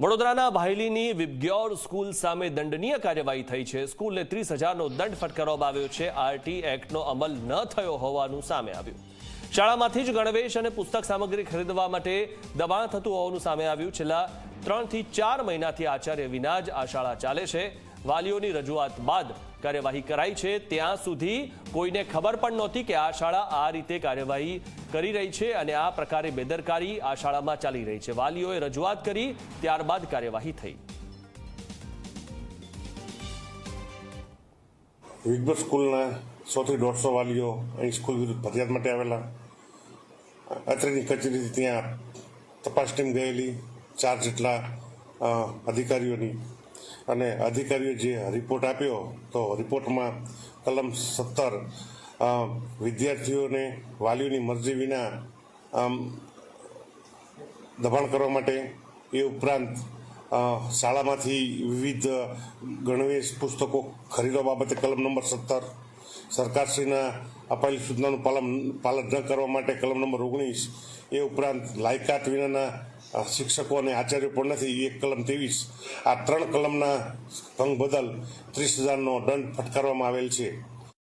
વડોદરાના ભાયલીની વિબગ્યોર સ્કૂલ સામે દંડનીય કાર્યવાહી થઈ છે. સ્કૂલને ત્રીસ હજારનો દંડ ફટકારવામાં આવ્યો છે. આરટી એક્ટનો અમલ ન થયો હોવાનું સામે આવ્યું. શાળામાંથી જ ગણવેશ અને પુસ્તક સામગ્રી ખરીદવા માટે દબાણ થતું હોવાનું સામે આવ્યું. છેલ્લા ત્રણથી ચાર મહિનાથી આચાર્ય વિના જ આ શાળા ચાલે છે. વાલીઓની રજૂઆત બાદ કાર્યવાહી કરાઈ છે. ત્યાં સુધી કોઈને ખબર પણ નહોતી કે આ શાળા આ રીતે કાર્યવાહી કરી રહી છે અને આ પ્રકારે બેદરકારી આ શાળામાં ચાલી રહી છે. વાલીઓએ રજૂઆત કરી, ત્યારબાદ કાર્યવાહી થઈ. વિગબર સ્કૂલના સોથી દોઢસો વાલીઓ અહીં સ્કૂલ વિરુદ્ધ ફરિયાદ માટે આવેલા. અત્રેની કચેરીથી ત્યાં તપાસ ટીમ ગયેલી, ચાર જેટલા અધિકારીઓની. અને અધિકારીઓ જે રિપોર્ટ આપ્યો, તો રિપોર્ટમાં કલમ સત્તર વિદ્યાર્થીઓને વાલીઓની મરજી વિના દબાણ કરવા માટે એ ઉપરાંત શાળામાંથી વિવિધ ગણવેશ પુસ્તકો ખરીદવા બાબતે કલમ નંબર સત્તર સરકારશ્રીના અપાયેલી સૂચનાનું પાલન પાલન ન કરવા માટે કલમ નંબર ઓગણીસ એ ઉપરાંત લાયકાત વિનાના શિક્ષકો અને આચાર્યો પણ નથી, એક કલમ ત્રેવીસ. આ ત્રણ કલમના ભંગ બદલ ત્રીસ હજારનો દંડ ફટકારવામાં આવેલ છે.